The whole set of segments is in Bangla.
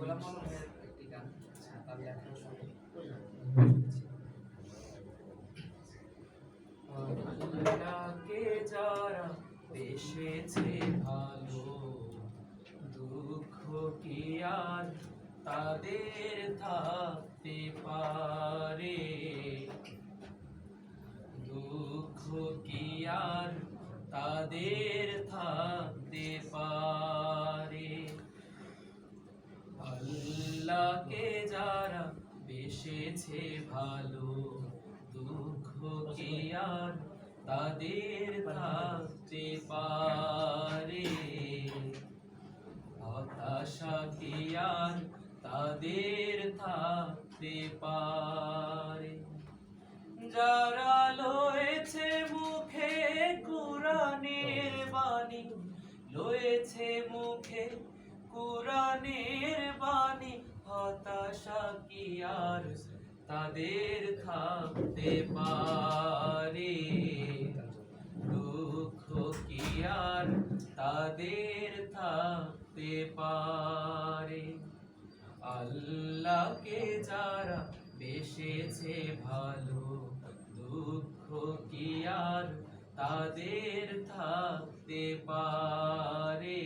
গোলাম আলমের একটি গান তার লেখা আল্লাহকে ভালো দুঃখ কি আর তাদের থাকতে পারে দুঃখ কি আর তাদের থাকতে পারে? আল্লাহকে যারা বেসেছে ভালো দুঃখ কি আর তাদের থাকতে পারে। হতাশা কি আর তাদের থাকতে পারে। যারা লয়েছে মুখে কোরআনের বাণী, লয়েছে মুখে কোরআনের বাণী, হতাশা কি আর তাদের থাকতে পারে? দুঃখ কি আর তাদের থাকতে পারে? আল্লাহকে যারা বেসেছে ভালো, দুঃখ কি আর তাদের থাকতে পারে?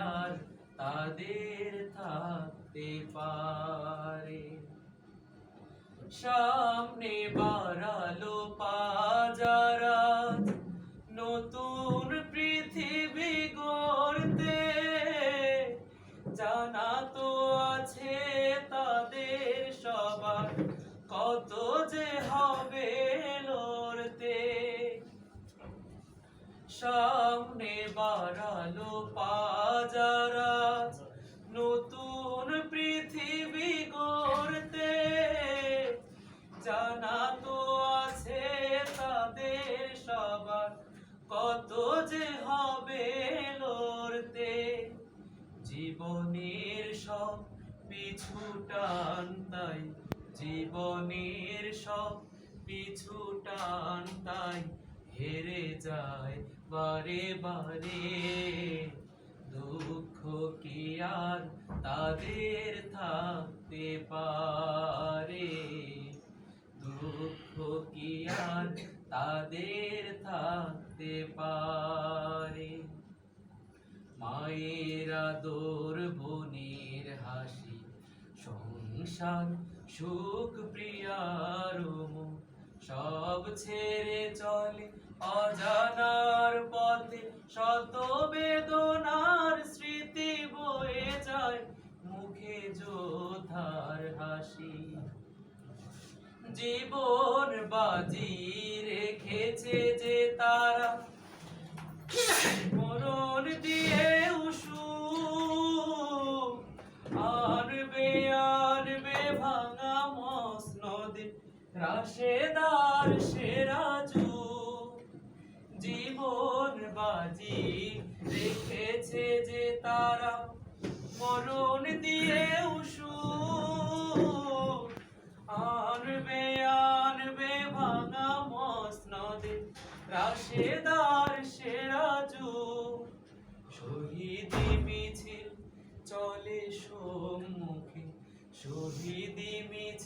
আর তাদের থাকতে পারে। সামনে বাড়ালো পাজারা নতুন পৃথিবী গড়তে। জানা তো আছে তাদের সবার কত যে হবে লড়তে। সামনে বাড়ালো পাজারা কত যে হবে লড়তে, জীবনের সব পিছু টান জীবনের সব পিছু টান হেরে যায় বারে বারে। দুঃখ কি আর তাদের থাকতে পারে? কি আর তাদের থাকতে পারে? মায়ের আদর, বোনের হাসি, সংসার সুখ প্রিয়ার সব ছেড়ে চলে অজানার পথে। শত বেদনার স্মৃতি বয়ে যায় মুখে যোধার হাসি। জীবন বাজি রেখেছে যে তারা। মরণ দিয়ে উসু আনবে আনবে ভাঙা মসনদে। রাশেদার সেরাজু জীবন বাজি রেখেছে যে তারা। মরণ দিয়ে উসু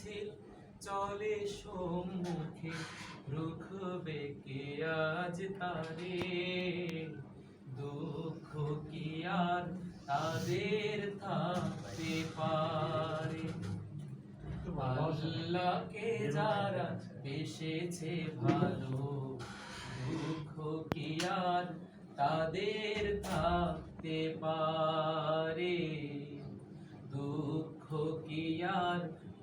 মিছিল চলে সম্মুখে রুখবে কে আজ তারে? দুঃখ কি আর তাদের থাকতে পারে? আল্লাহকে যারা বেসেছে ভালো, দুঃখ কি আর তাদের থাকতে পারে? দুঃখ কি আর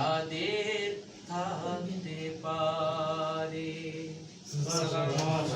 তাদের থাকতে পারে।